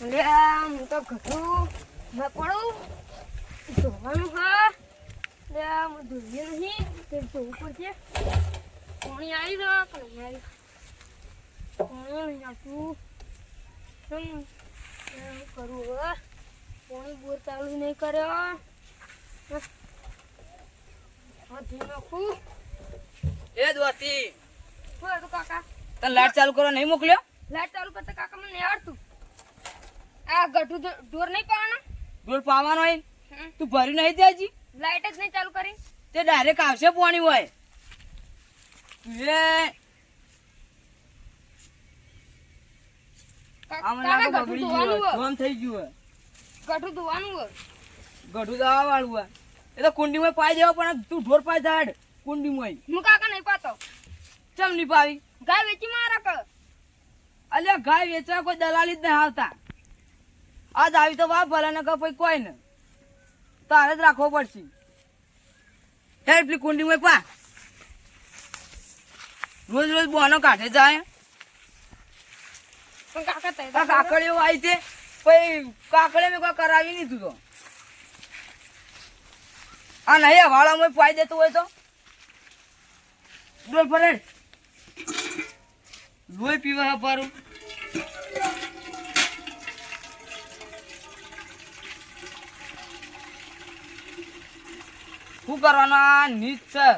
લે હું તો ઘટું પડું. ધોવાનું હા. લે હું ધોઈએ નહીં તે ધોવું પડશે પાણી આવી કે નહીં આવી પાણી નહીં આવતું શું કરું હવે પાણી બોર ચાલુ નહીં કર્યો હાથી નાખું એ દોસ્તી કાકા? તને લાઈટ ચાલુ કરવા નહીં મોકલ્યો? લાઈટ ચાલુ કરતા કાકા મને નહીં આવડતું. આ ગઢું ઢોર નહીં પાવાના ઢોર પાવાનો હોય? તું ભર્યું નહીં ત્યાંજી લાઈટ જ નહીં ચાલુ કરી. તે ડાયરેક્ટ આવશે પાણી હોય. એ. ગઢું થઈ ગયું ગઢું ધોવાનું હોય. ગઢું દવા વાળું હોય. એ તો કુંડીમાં પાઈ દેવા પણ તું ઢોર પાઈ ધાડ કુંડીમાં. હું કાકા નહીં પાતો. ચમ નહીં પાવી? ગાય વેચી મારા કર. અલ્યા ગાય વેચવા કોઈ દલાલી જ નહીં આવતા. આજ આવી તો વાપ ભલે ને પછી કોઈ ને તારે જ રાખવો પડશે. હેડ પેલી કુંડીમાં પા રોજ રોજ બોનો કાઢે જાય. કાકડીઓ આવી છે પછી કાકડે મેં કોઈ કરાવી નહીં તું. તો આ નહીં વાળામાં પાઈ દેતું હોય તો. ડોલ ફરે. લોહી પીવા પારું શું કરવાનું? આ નીચ છે.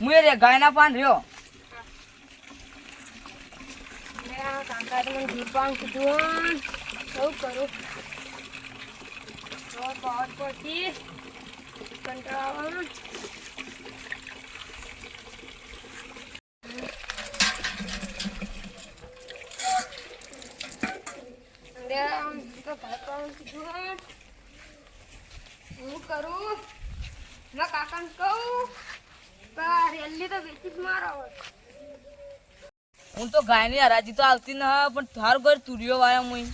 હું રે ગાયના પાન રહ્યો. કરું પાવર આવે. અને આમ તો ભાઈ પાવર કીધું હું કરું? મેં કાકાને કહું? રેલી તો વેચી જ મારો હું તો ગાયની હરાજી તો આવતી ના પણ થાર ઘર તુરિયો વાયો મુઈ.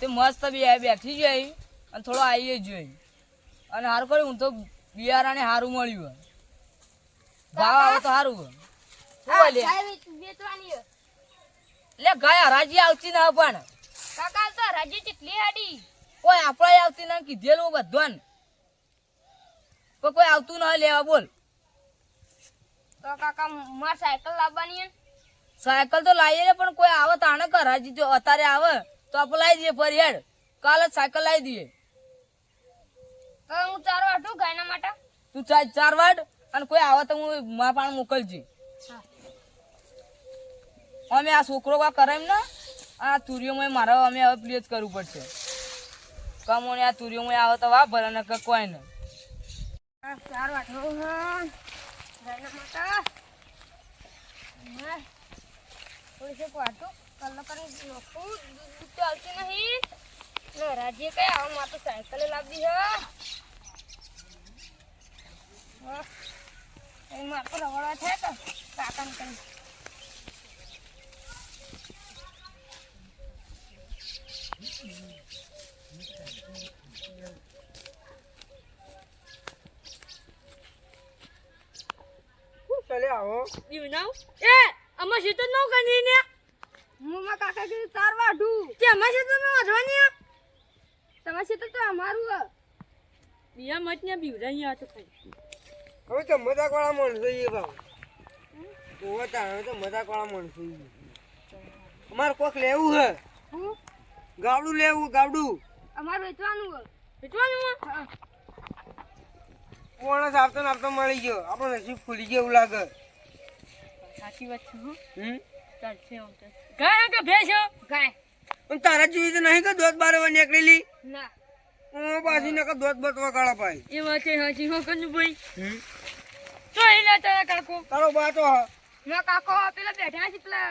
તે મસ્ત બે બેઠી જઈ અને થોડો આવીએ જોઈ અને હારું કરી હું તો બિયારાને હારું મળ્યું ભાવ આવે તો હારું લે ગાય હરાજી આવતી ન પણ. કાકા તો હરાજી કેટલી હાડી. કોઈ આપણે આવતી ન કીધેલું બધું પણ કોઈ આવતું ન લેવા બોલ. તો કાકા માર સાયકલ લાવવાની. સાયકલ તો લાવીએ પણ કોઈ આવે તાણે કે હરાજી જો અત્યારે આવે તો આપણે લાવી દઈએ ફરી હેડ. કાલે સાયકલ લાવી દઈએ. તો હું ચાર વાટું ગાયના માટે? તું ચાર ચાર વાટ અને કોઈ આવે તો હું મા પાણ મોકલજે. અમે આ છોકરો કા કરે એમ ને આ તુરિયોમાં મારે અમે હવે પ્લેસ કરવું પડશે. કમોને આ તુરિયોમાં આવે તો વા ભલે ને કોઈ કરી નહીં ને રાજીએ કઈ આવા માટે સાયકલે લાવી હા. મારે તો રવાડવા થાય આવો કાકાને કહી એ અમાર શીતો ન કરી ને? હું મારા કાકા કીધું ચાર વાઢું તે અમાર શીતો ન વધવાની તમારે છે તો અમારું હે. બિયા મત ને બીવરાઈ આ તો ખાઈ હવે તો મજાક વાળા માણસો એ ભાવ. ઓવા તાણે તો મજાક વાળા માણસો ઈ. અમારે કોક લેવું હે. હું? ગાવડું લેવું ગાવડું અમારું વેચવાનું હે. વેચવાનું હા. માણસ આવતો ને આવતો મળી ગયો. આપણો નસીબ ખુલી ગયો એવું લાગે. સાચી વાત છે હો. હમ? ચાલશે આમ તો. ગાય કે ભેંસો. ગાય. પણ તારા જોઈ તો નહીં કે દોત બાર વાર નીકળેલી? ના. હું પાછી નકર દોત બતવા કાળા ભાઈ એ વાત છે હાજી હો કનુ ભાઈ હમ તો એલા તારા કાકો. તારો બા તો હા. મેં કાકો પેલા બેઠા છે પેલા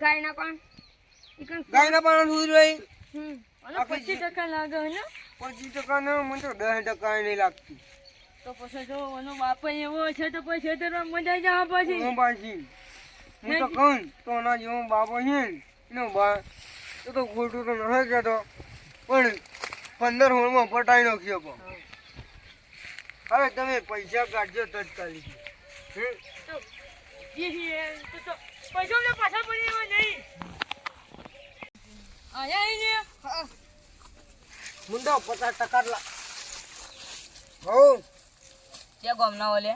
ગાય ના ગાયના પણ. ગાય ના ગાયના પાણા દૂધ રહી. હમ. અને પચીસ ટકા લાગે હે ને. પચીસ ટકા ને મને તો દસ ટકા નહીં લાગતી. તો પછી જો એનો બાપ એવો છે તો પછી ખેતરમાં મજા જ આવે પછી. હું પાછી. હું તો કહું તો ના જેવો બાપો છે ને એનો બા તો તો ખોટું તો નથી કહેતો પણ પંદર હોળમાં પટાઈ નાખ્યો પણ. હવે તમે પૈસા કાઢજો તત્કાલી હમ? એ તો તો પાછા પડી નહીં. આયા આઈને મુંડો પચાસ ટકા લા. હો. કે ગમના ઓલે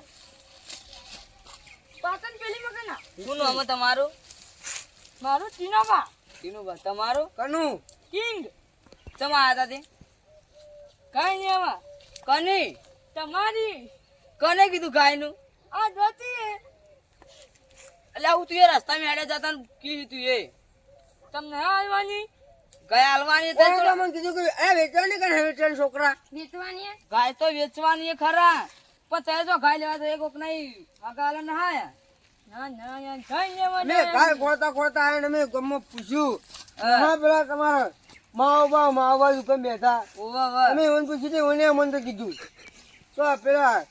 પાટણ પેલી મગના શું નામ તમારું? મારું ટીનાબા ટીનુભા તમારું? કનુ. કિંગ. ચમ આયા તા કાંઈ નહીં આવા. કની? તમારી. કને કીધું ગાયનું? આ જોતી એટલે આવું તું એ રસ્તા મેળે જતા કીધું તું એ. તમને આ આવવાની ગાય હાલવાની તો કોણ મને કીધું કે એ વેચાણી કે નહીં છોકરા. વેચવાની ગાય તો વેચવાની ખરા. પણ તે જો ગાય લેવા તો એક નહીં ના મેં ગાય આવીને મેં પૂછ્યું. હા. પેલા તમારા માઓ બા માઓ બા દુકાન બેઠા. ઓવા અમે મને પૂછ્યું તે મને મને તો કીધું. તો પેલા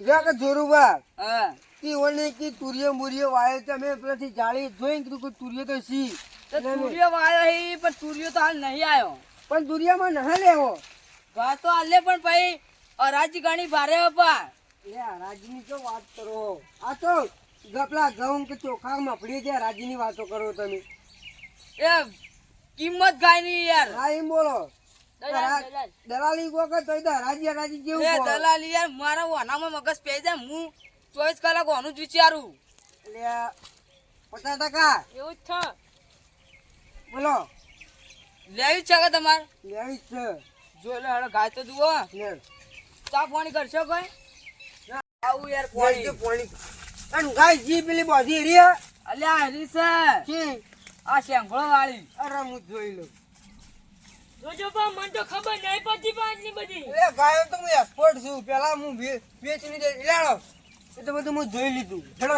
જા કે જોરુબા હા. કે ઓને કે તુરિયો મુરિયો વાયો તો અમે પેલાથી જાળી જોઈને કીધું કે તુરિયો તો સી. તો તુરિયો વાયો હે પણ તો હાલ નહીં આયો. પણ તુરિયામાં ના લેવો. વાત તો હાલે પણ ભાઈ અરાજી ગણી ભારે લે તો વાત કરો? આ તો ગપલા ઘઉં કે ચોખા મફળી રાજની વાતો કરો તમે. એ કિંમત ગાયની યાર. હા એમ બોલો. દલાલ, વખત તો રાજી રાજી કેવું એ દલાલી યાર મારા ઓનામાં મગજ પે જાય હું ચોવીસ કલાક ઓનું જ વિચારું. એટલે પચાસ ટકા. એવું જ છે બોલો. લેવી જ છે કે તમારે? લેવી છે. જો લે હવે ગાય તો જુઓ. ને ચા પાણી કરશો કોઈ? આવું યાર પોણી. તો પાણી. પોણી અને ગાય જી પેલી બોધી રી અલ્યા હરી છે. કી આ શેંગળો વાળી. અરે હું જોઈ લઉં. જોજો બા મને તો ખબર નહીં પડતી પણ આટલી બધી. એ ગાયો તો હું એક્સપર્ટ છું. પેલા હું વેચીને દે લેડો એ તો બધું હું જોઈ લીધું. ચડો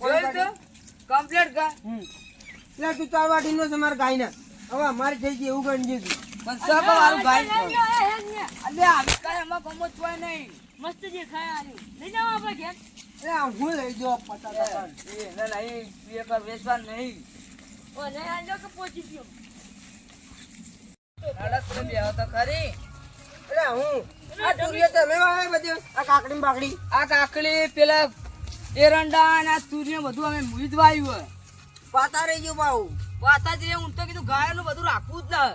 જોઈ તો કમ્પ્લીટ ગા હમ. એટલે તું તાર વાટીનો છે મારા ગાયના. હવે અમારી થઈ ગઈ એવું ગણ દીધું. પણ સબ ગાય આવી નહીં. મસ્ત દેખાય આર્યું લઈ જાઓ આપણે ઘેર. એટલે હું લઈ જાઉં પચાસ એ ના ના એ બે વેચવા નહીં. ઓ લઈ આજો કે પહોંચી ગયો. અડક તો ખરી. એટલે હું? આ તુરિયો તમે વાવે બધી. આ કાકડી ને બાકડી. આ કાકડી પેલા એરંડા અને આ તુરિયા બધું અમે વાયું હોય. પાતા રહી ગયું બાઉ વાતા જઈએ હું તો કીધું ગાયનું બધું રાખવું જ ના.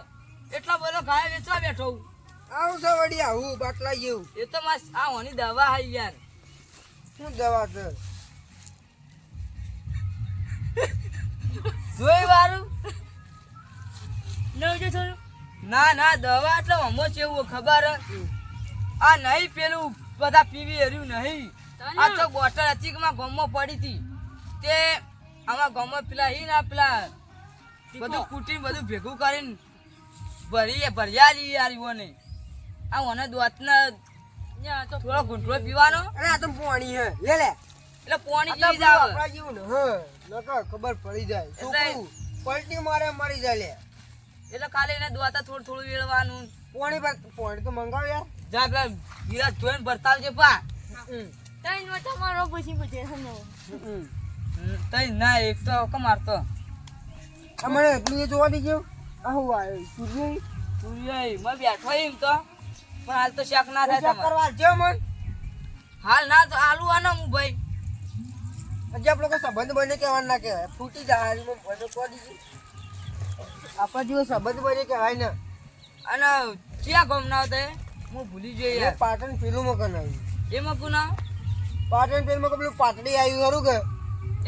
એટલા બધો ગાય વેચવા બેઠો હું. આવું છે વળી આવું બાટલા જેવું. એ તો માસ આ હોની દવા હાઈ યાર. શું દવા છે? જોઈ વારું નવજો થોડું ના ના દવા એટલે હમો છે એવું ખબર? આ નહીં પેલું બધા પીવી હર્યું નહીં. આ તો બોટલ હતી કે માં ગમો પડી હતી. તે આમાં ગામમાં પેલા હી ના પેલા. બધું કૂટીને બધું ભેગું કરીને ભરીએ ભર્યા લી યાર ઈવોને આ ઓને દોતને થોડો ઘૂંટડો પીવાનો. અરે આ તો પાણી હે. લે લે. એટલે પોણી જેવી જ આવે આપણા જેવું ને હા નકર ખબર પડી જાય. છોકરું પલટી મારે મરી જાય લે. એટલે ખાલી એને દોતા થોડું થોડું વેળવાનું. પાણી પર પાણી તો મંગાવ યાર. જા પેલા ગિલાસ ધોઈને ભરતા આવજે પા. ત્રણ વાર તમારો પછી પછી સમજાવો હમ. તઈ ના એક તો કમારતો આ મને એટલું એ જોવા દીજો આ હું આવ્યો સૂર્ય સૂર્ય મેં બેઠો એમ તો. પણ હાલ તો શાક ના થાય કરવા જે મન હાલ ના તો આલુ આનો હું ભાઈ. હજી આપણે કોઈ સંબંધ બને કહેવાનું ના કહેવાય. ફૂટી જાય હારીમાં બધો કહી દીધું. આપણા જેવો સંબંધ બને કહેવાય ને. અને ક્યાં ગમ ના એ? હું ભૂલી જઈ યાર. પાટણ પેલું મકાન આવ્યું. એમાં પુના પાટણ પેલું પેલું પાટડી આવ્યું ખરું કે?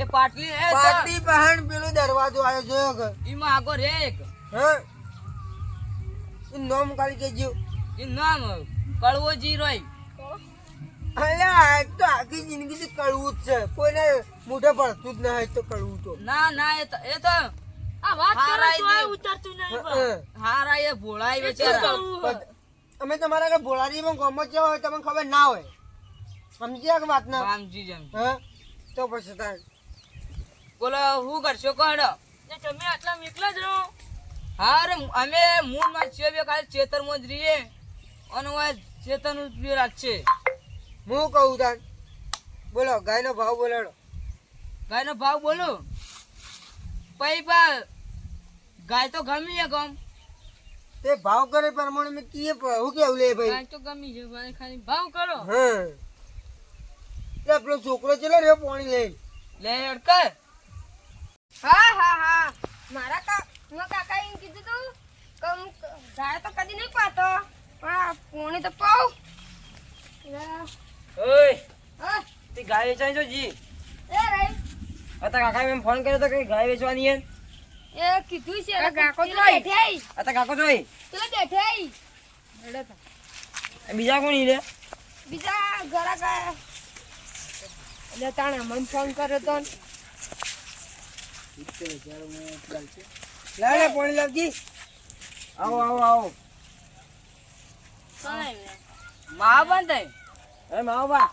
એ પાટલી એ પાટલી પહેણ પેલું દરવાજો આવ્યો જોયો કે? ઈમાં આગો રે એક. હે? ઈ નામ કાલી કે જો ઈ નામ કળવો જી રોય અલ્યા આ તો આખી જિંદગી થી કળવું જ છે. કોઈને મોઢે પડતું જ ના હોય તો કળવું તો. ના ના એ તો એ તો આ વાત કરો તો આ ઉતરતું નહીં. હારા એ ભોળાઈ બેચારા. અમે તમારા કે ભોળારીમાં ગમત જેવા હોય તમને ખબર ના હોય. સમજ્યા કે વાત ના સમજી જેમ હા? તો પછી તાર બોલો શું કરશો કહડો ને તમે આટલા એકલા જ રહો. હા રે અમે મૂળમાં છીએ બે ખાલી ચેતરમાં જ રહીએ. અને ઓય ચેતરનું જ રાત છે હું કહું તાર? બોલો ગાયનો ભાવ બોલાડો. ગાયનો ભાવ બોલો. પૈ પા ગાય તો ગમી છે ગમ. તે ભાવ કરે પ્રમાણે મેં કીએ હું કેવું લે ભાઈ? ગાય તો ગમી છે ભાઈ ખાલી ભાવ કરો. હા. એટલે પેલો છોકરો ચલો રે પાણી લઈ લે અડકર હા હા હા. મારા કાકા કાકા એમ કીધું તું કે હું ગાય તો કદી નહીં પાતો પણ પોણી તો પાઉં ઓય હા, તે ગાય વેચાઈ છો જી. એ રહી અતા કાકા મેં ફોન કર્યો તો કે ગાય વેચવાની હે એ કીધું છે અરે કાકો પેલો જોઈ. બેઠે આઈ. હતા કાકો જોઈ. તું બેઠે આઈ. હેડો તો. બીજા કોણ ઈ લે? બીજા ઘરા ગયા એટલે તાણે મને ફોન કર્યો તો લે પાણી લાવજી. આવો આવો આવો. માં બંધ અરે માવો બા.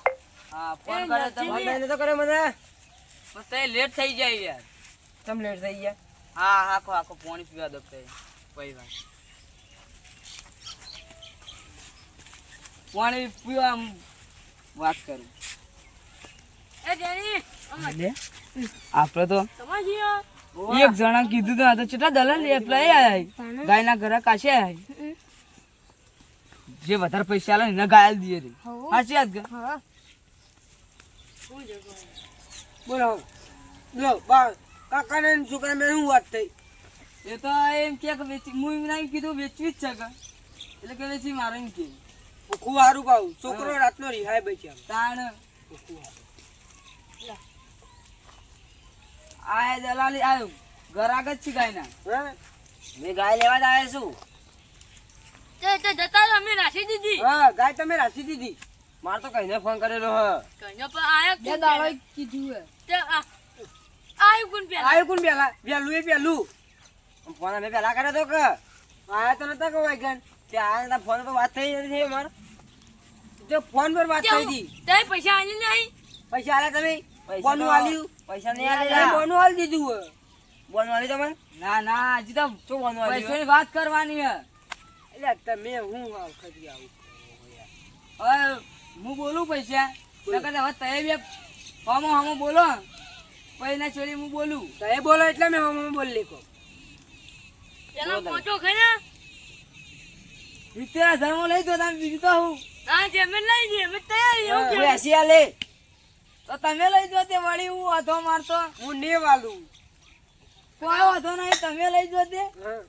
હા ફોન કરે તો ફોન તો કરે મને. પણ તે લેટ થઈ જાય યાર. તમ લેટ થઈ ગયા? હા આખો આખો પાણી પીવા દો તે પઈ વાત પાણી પીવા આમ વાત કરું. એ જેની આપણે તો એક જણા કીધું તો આ તો કેટલા દલાલ એપ્લાય આયા ગાયના ઘરે કાશે આયા જે વધારે પૈસા આલે ને એને ગાયલ દીએ રે. સાચી વાત કે? બોલો લો બા કાકા ને છોકરા મેં શું વાત થઈ? એ તો એમ કે કે વેચી હું એમ કીધું વેચવી જ છે કે. એટલે કે વેચી મારે એમ કે. ખૂબ સારું કહું છોકરો રાતનો રિહાય બચ્યા. તાણ. આ દલાલી આવ્યું ઘર આગળ જ છે ગાયના. હા? મેં ગાય લેવા જ આવ્યા છું. તે તે જતા રહો, અમે રાખી દીધી. હા ગાય તમે રાખી દીધી. માર તો કઈને ફોન કરેલો હ. કઈને પણ આયા કે દાડો કીધું હે. તે આયુ કુન પેલા આયુ કુન પેલા પેલું એ પેલું ફોન અમે પેલા કરે તો કે. આયા તો નતા કોઈ ગન તે આયા નતા ફોન પર વાત થઈ નથી માર તે ફોન પર વાત થઈ હતી. તે પૈસા આલી નહીં? પૈસા આલ્યા તમે? પૈસા બોનું આલ્યું. પૈસા નહીં તમે આલેલા. બોનું આલ દીધું હે બોનું આલી તમે ના ના હજી તો શું બોનું આલ્યું પૈસાની વાત કરવાની હે. એટલે તમે હું આવ વખત આવું હવે હું બોલું પૈસા? નકર હવે તય બે હમો હમો બોલો. પૈસા ના છોડી હું બોલું. તય બોલો એટલે મેં હમો બોલી કો એનો મોટો ખરા સિત્તેર હજારમાં લઈ દો તમે બીજું તો હું. હા જે અમે લઈ અમે તૈયાર. એસી આલે તો તમે લઈ જો તે વળી હું વાંધો મારતો. હું ને વાલું. કોઈ વાંધો નહીં તમે લઈ જો તે. હા.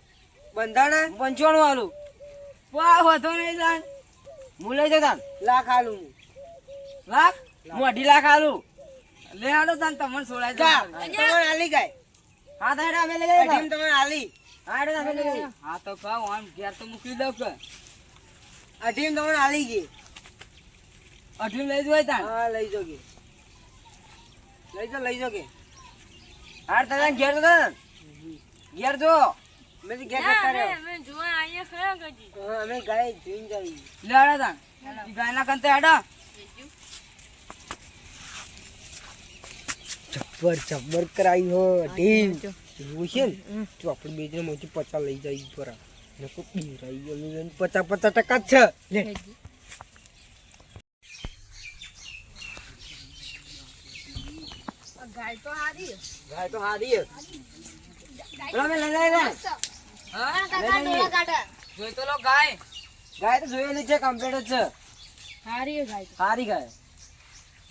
બંધાણા? પંચાણું આલું કોઈ વાંધો નહીં જાણ હું લઈ જતા લાખ આલું હું. લાખ? હું અઢી લાખ આલું. લે આડો તાન તમને છોડાઈ જા. તમને આલી ગાય હા તો હેડો અમે લઈ લઈએ અઢી તમને આલી હા હેડો અમે લઈ લઈએ. હા તો કહો આમ ઘેર તો મૂકી દઉં કે. અઢી તમને આલી ગઈ. અઢી લઈ દો તાન. હા લઈ જોગે લઈ જો લઈ જોગે હાર તાન ઘેર તો તાન ઘેર જો. મેં તો ઘેર કરતા રહ્યો. અમે જોવા આયા ખરા કદી. હા અમે ગાય જોઈને જઈએ લે તા ગાયના કંતે હેડો જબ્બર જબ્બર કરાઈ હો ટીમ એવું છે ને? તો આપણે બે જણ મોટી પચા લઈ જાય પર નકો રહી ગયો પચાસ પચાસ ટકા જ છે. લે. ગાય તો હારી. ગાય તો હારી હે લઈ લઈ લે હા કાકા ડોળા કાઢે. જોઈ તો લો ગાય. ગાય તો જોયેલી છે કમ્પ્લીટ જ છે. હારી ગાય હારી ગાય.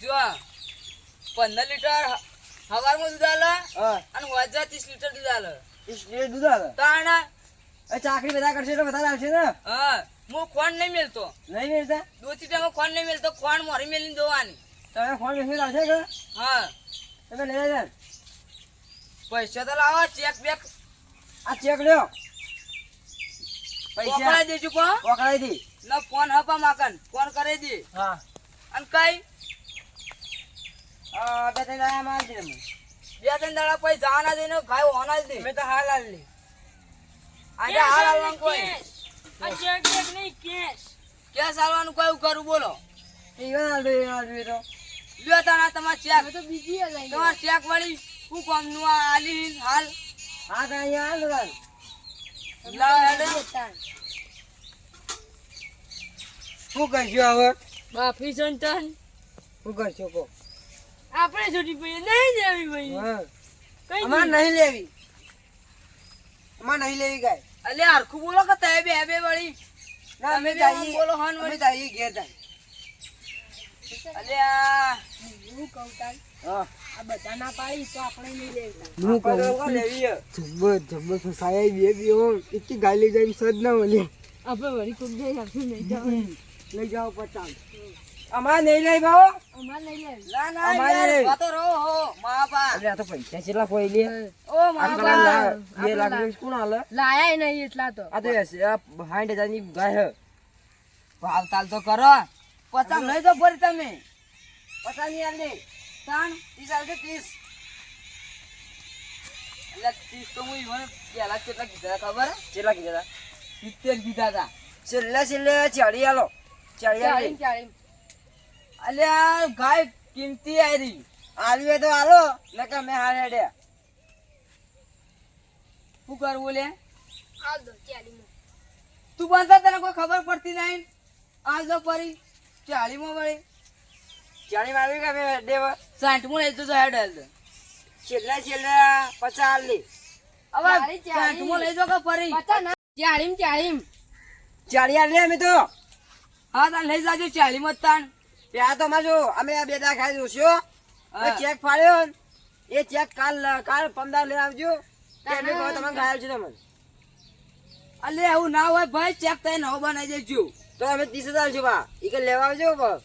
જો પંદર લિટર હવારમાં દૂધ આલે હા. અને વજા ત્રીસ લિટર દૂધ આલે. ઈસ એ દૂધ આવે તાણ એ ચાકરી બધા કરશે તો બધા લાવશે ને? હા હું ખોણ નહીં મેલતો. નહીં વેચતા દોચી ટાઈમ ખોણ નહીં મેલતો ખોણ મોરી મેલીને દોવાની. તમે કોણ આવશે કે? હા. તમે લઈ જાય પૈસા તો લાવો ચેક બેક. આ ચેક લ્યો. પૈસા. દેજો કો. પકડાઈ દી. ના ફોન હપા માકન. ફોન કરી દી. હા. અન કઈ? આ બે ત્રણ દાડા માં દે બે ત્રણ દાડા પછી જવાના દઈને ખાય હોના જ દે. મેં તો હાલ હાલ લી આજે હાલ હાલવાનું કોઈ. આ ચેક બેક નહીં, કેશ. કેશ હાલવાનું કયું કરું બોલો. ઈવન હાલ દે હાલ દે તો. લ્યો તાણા તમાર ચેક. તો બીજી હે લઈ તમાર ચેક વળી શું કામનું આ આલી હાલ હા તા અહીંયા હાલ દે લાવ હેડે. શું કરશું હવે? બાપી સંતાન શું કરશો કો આપણે છોટી ભાઈ નહીં લેવી ભાઈ હા. કઈ અમાર નહીં. લેવી. અમાર નહીં લેવી ગાય અલે હરખું બોલો કે તે બે બે વળી. ના અમે જઈએ બોલો હન અમે વળી જઈએ ઘેર જાય. અલે આ હું કહું હા આ બધા ના પાડી તો આપણે નહીં લેતા હું કહું જબ્બર જબ્બર ફસાયા બે બે હો. એટલી ગાલી લેવું હાલે લાયા નહીં એટલા તો આ તો ભાવ તાલ તો કરો. પચાસ નહીં તો ભરી તમે. પચાસની આલે. ત્રણ ત્રીસ આવશે ત્રીસ. એટલે ત્રીસ તો હું ઈવન પહેલા કેટલા કીધા ખબર? કેટલા કીધા સિત્તેર કીધા હતા. છેલ્લે છેલ્લે ચાળી આલો. ચાળી આલી. ચાળીમ અલે આ ગાય કિંમતી આવી આવી હોય તો હાલો નકર મેં હારે હેડ્યા શું કરવું લે દો તું બનતા તને કોઈ ખબર પડતી નહીં? આજ તો ફરી ચાલીમાં વળી. ચાલી મારવી કે દેવા સાઠમું લઈ તો હેડ હેડ છેલ્લા છેલ્લા પચાસ લે હવે. સાઠમું લઈ જો કે ફરી? પચા ના ચાલી ચાળીમ. અમે તો. હા તાર લઈ જાજો ચાલીમાં જ તાણ. ત્યાં તો માજો અમે આ બે દા ખાઈ જોશો. ચેક ફાડ્યો એ ચેક કાલ કાલ પમદાર લઈ આવજો. કહો તમે ઘાયલ છો તમે અલે એવું ના હોય ભાઈ ચેક થઈ નવો બનાવી દેજો. તો અમે ત્રીસ હજાર છો બા. એ કે લેવા આવજો હા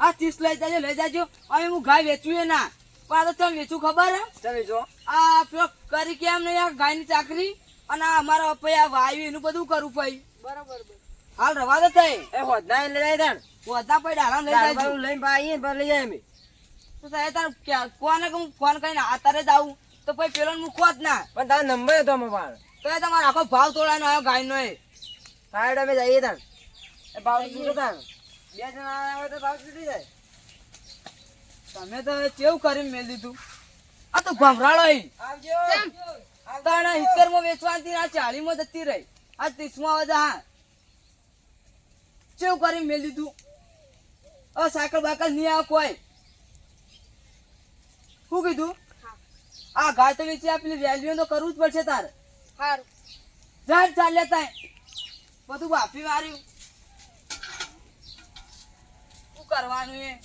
આ ત્રીસ લઈ જાજો લઈ જાજો. અમે હું ગાય વેચું ના. તો તમે વેચું ખબર હે? તમે જો. આ પેલો કરી કેમ નહીં આ ગાયની ચાકરી? અને આ અમારા અપય આ વાયુ એનું બધું કરવું ભાઈ. બરાબર હાલ રવા દે થઈ એ હોદના લઈ જાય તાણ હોદના પડી આરામ લઈ જાય લઈને પછી લઈ જાય અમે તો સાહેબ તાર ક્યાં- કોને કે હું ફોન કરીને આતારે જ આવું. તો પછી પેલો મૂકવો જ ના. પણ તારો નંબર હતો અમારો તો એ તમારો આખો ભાવ તોડાનો આવ્યો ગાયનો એ. સાઈડ અમે જઈએ તાણ. ભાવ શું તાણ બે જણા આવ્યા તો ભાવ તૂટી જાય. તમે તો કેવું કરીને મેળ દીધું? આ તો ગભરાળો. આવજો. તાણા હિત્તેરમાં વેચવાની આ ચાળીમાં જતી રહી. આ ત્રીસમાં આવે છે, હા. કેવું કરીને મેળ દીધું? હવે સાયકલ બાકલ નહીં આવે કોઈ. શું કીધું? આ ગાય તો વેચી આપેલી વેલ્યુ તો કરવું જ પડશે તારે. સારું ચાલ્યા તાય. બધું બાફી માર્યું શું કરવાનું